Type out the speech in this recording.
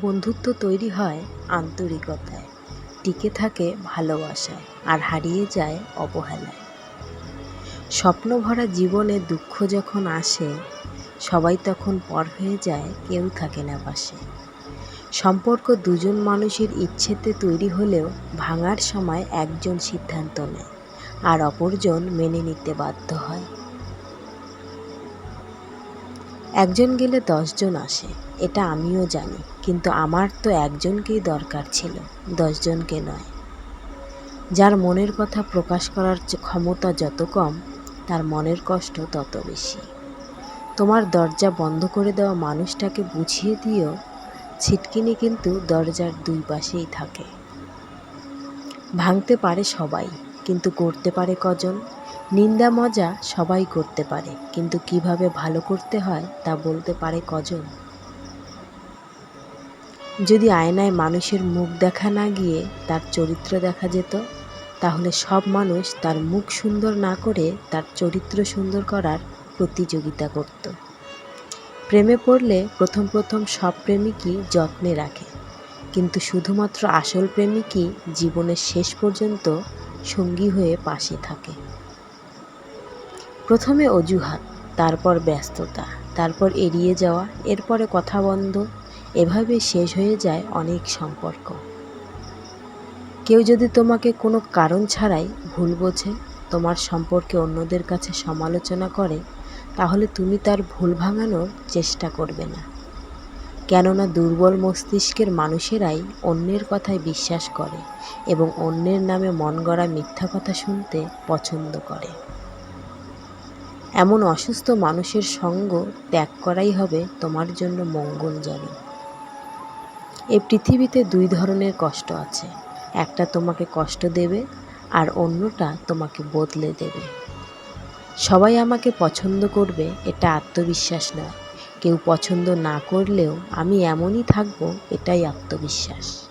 বন্ধুত্ব তৈরি হয় আন্তরিকতায়। টিকে থাকে ভালোবাসায় আর হারিয়ে যায় অবহেলায়। স্বপ্ন ভরা জীবনে দুঃখ যখন আসে, সবাই তখন পর হয়ে যায় কেউ থাকে না পাশে। সম্পর্ক দুজন মানুষের ইচ্ছেতে তৈরি হলেও ভাঙার সময় একজন সিদ্ধান্ত নেয় আর অপরজন মেনে নিতে বাধ্য হয়। একজন গেলে দশজন আসে, এটা আমিও জানি, কিন্তু আমার তো একজনকেই দরকার ছিল, দশজনকে নয়। যার মনের কথা প্রকাশ করার ক্ষমতা যত কম, তার মনের কষ্ট তত বেশি। তোমার দরজা বন্ধ করে দেওয়া মানুষটাকে বুঝিয়ে দিও ছিটকিনি কিন্তু দরজার দুই পাশেই থাকে। ভাঙতে পারে সবাই, কিন্তু করতে পারে কজন? নিন্দা মজা সবাই করতে পারে, কিন্তু কীভাবে ভালো করতে হয় তা বলতে পারে কজন? যদি আয়নায় মানুষের মুখ দেখা না গিয়ে তার চরিত্র দেখা যেত, তাহলে সব মানুষ তার মুখ সুন্দর না করে তার চরিত্র সুন্দর করার প্রতিযোগিতা করত। প্রেমে পড়লে প্রথম প্রথম সব প্রেমিকই যত্নে রাখে, কিন্তু শুধুমাত্র আসল প্রেমিকই জীবনের শেষ পর্যন্ত সঙ্গী হয়ে পাশে থাকে। প্রথমে অজুহাত, তারপর ব্যস্ততা, তারপর এড়িয়ে যাওয়া, এরপরে কথা বন্ধ, এভাবে শেষ হয়ে যায় অনেক সম্পর্ক। কেউ যদি তোমাকে কোনো কারণ ছাড়াই ভুল বোঝে, তোমার সম্পর্কে অন্যদের কাছে সমালোচনা করে, তাহলে তুমি তার ভুল ভাঙানোর চেষ্টা করবে না। কেননা দুর্বল মস্তিষ্কের মানুষেরাই অন্যের কথায় বিশ্বাস করে এবং অন্যের নামে মন গড়া মিথ্যা কথা শুনতে পছন্দ করে। এমন অসুস্থ মানুষের সঙ্গ ত্যাগ করাই হবে তোমার জন্য মঙ্গলজনক এই পৃথিবীতে দুই ধরনের কষ্ট আছে। একটা তোমাকে কষ্ট দেবে আর অন্যটা তোমাকে বদলে দেবে। সবাই আমাকে পছন্দ করবে, এটা আত্মবিশ্বাস নয়। কেউ পছন্দ না করলেও আমি এমনই থাকব, এটাই আত্মবিশ্বাস।